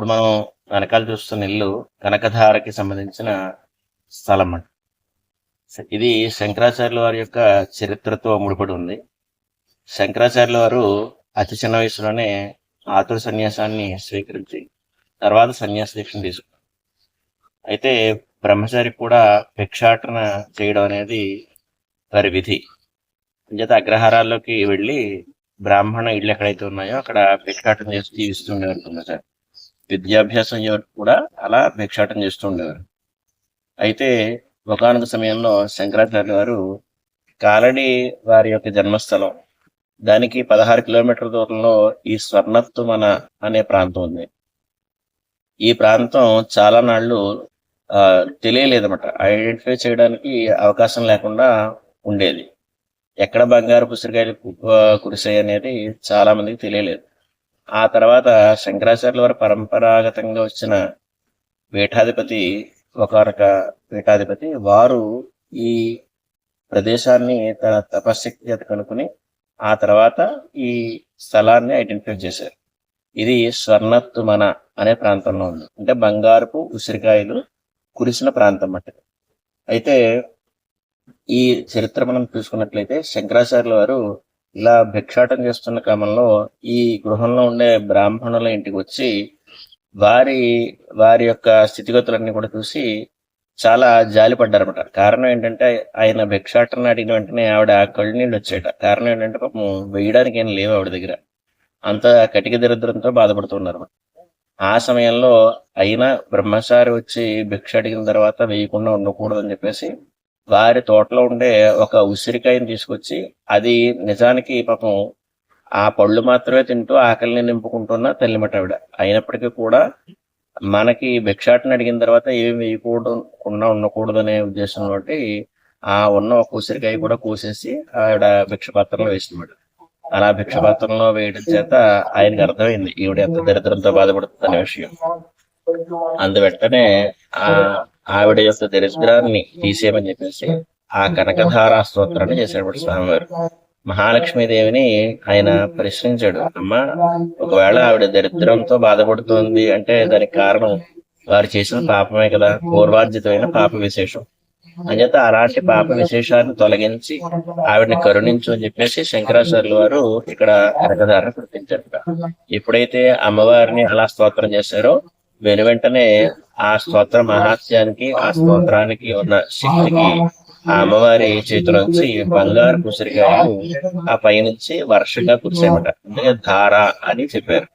ఇప్పుడు మనం వెనకాల చూస్తున్న ఇల్లు కనకధారకి సంబంధించిన స్థలం అంట ఇది శంకరాచార్యుల వారి యొక్క చరిత్రతో ముడిపడి ఉంది. శంకరాచార్యుల వారు అతి చిన్న వయసులోనే ఆతుర సన్యాసాన్ని స్వీకరించి తర్వాత సన్యాస దీక్షను తీసుకున్నారు. అయితే బ్రహ్మచారి కూడా భిక్షాటన చేయడం అనేది వారి విధి. అంచేత అగ్రహారాల్లోకి వెళ్ళి బ్రాహ్మణ ఇళ్ళు ఎక్కడైతే ఉన్నాయో అక్కడ భిక్షాటన చేసి జీవిస్తుండే అనుకున్నారు సార్ విద్యాభ్యాసం కూడా అలా భిక్షాటం చేస్తూ ఉండేవారు. అయితే ఒకనొక సమయంలో శంకరాచార్య వారు కాలడి వారి యొక్క జన్మస్థలం దానికి పదహారు కిలోమీటర్ల దూరంలో ఈ స్వర్ణత్తుమన అనే ప్రాంతం ఉంది. ఈ ప్రాంతం చాలా నాళ్ళు తెలియలేదన్నమాట. ఐడెంటిఫై చేయడానికి అవకాశం లేకుండా ఉండేది. ఎక్కడ బంగారు పుసరికాయలు కురిసాయి అనేది చాలా మందికి తెలియలేదు. ఆ తర్వాత శంకరాచార్యుల వారి పరంపరాగతంగా వచ్చిన పీఠాధిపతి ఒకరొక పీఠాధిపతి వారు ఈ ప్రదేశాన్ని తన తపశక్తి చేత కనుక్కుని ఆ తర్వాత ఈ స్థలాన్ని ఐడెంటిఫై చేశారు. ఇది స్వర్ణత్తుమన అనే ప్రాంతంలో ఉంది. అంటే బంగారపు ఉసిరికాయలు కురిసిన ప్రాంతం అన్నమాట అయితే ఈ చరిత్ర మనం చూసుకున్నట్లయితే శంకరాచార్యుల వారు ఇలా భిక్షాటం చేస్తున్న క్రమంలో ఈ గృహంలో ఉండే బ్రాహ్మణుల ఇంటికి వచ్చి వారి వారి యొక్క స్థితిగతులన్నీ కూడా చూసి చాలా జాలిపడ్డారన్నమాట. కారణం ఏంటంటే ఆయన భిక్షాటన అడిగిన వెంటనే ఆవిడ కళ్ళు నీళ్ళు వచ్చేట. కారణం ఏంటంటే పాపం వేయడానికి ఏం లేవు ఆవిడ దగ్గర. అంత కటిక దరిద్రంతో బాధపడుతున్నారు ఆ సమయంలో అయినా బ్రహ్మచారి వచ్చి భిక్ష అడిగిన తర్వాత వేయకుండా ఉండకూడదని చెప్పేసి వారి తోటలో ఉండే ఒక ఉసిరికాయని తీసుకొచ్చి అది నిజానికి పాపం ఆ పళ్ళు మాత్రమే తింటూ ఆకలిని నింపుకుంటున్న తల్లిమట ఆవిడ. అయినప్పటికీ కూడా మనకి భిక్షాటన అడిగిన తర్వాత ఏమి వేయకూడకుండా ఉండకూడదు అనే బట్టి ఆ ఉన్న ఒక ఉసిరికాయ కూడా కోసేసి ఆవిడ భిక్ష పాత్రలో వేసినమాట అలా భిక్ష పాత్రలో వేయడం చేత ఆయనకి అర్థమైంది ఈవిడ ఎంత దరిద్రంతో బాధపడుతుంది అనే విషయం. అందు వెంటనే ఆ ఆవిడ యొక్క దరిద్రాన్ని తీసేయమని చెప్పేసి ఆ కనకధార స్తోత్రాన్ని చేశాడు స్వామివారు. మహాలక్ష్మీదేవిని ఆయన ప్రశ్నించాడు అమ్మా ఒకవేళ ఆవిడ దరిద్రంతో బాధపడుతోంది అంటే దానికి కారణం వారు చేసిన పాపమే కదా పూర్వార్జితమైన పాప విశేషం. అంచేత అలాంటి పాప విశేషాన్ని తొలగించి ఆవిడని కరుణించు అని చెప్పేసి శంకరాచార్యుల వారు ఇక్కడ కనకధారను గుర్తించారు ఎప్పుడైతే అమ్మవారిని అలా స్తోత్రం చేశారో వెను వెంటనే ఆ స్తోత్ర మహాత్యానికి ఆ స్తోత్రానికి ఉన్న శక్తికి ఆ అమ్మవారి చేతి నుంచి బంగారు కుసిరికాయలు ఆ పైనుంచి వర్షంగా కురిసాయన్నమాట అందుకే ధార అని చెప్పారు.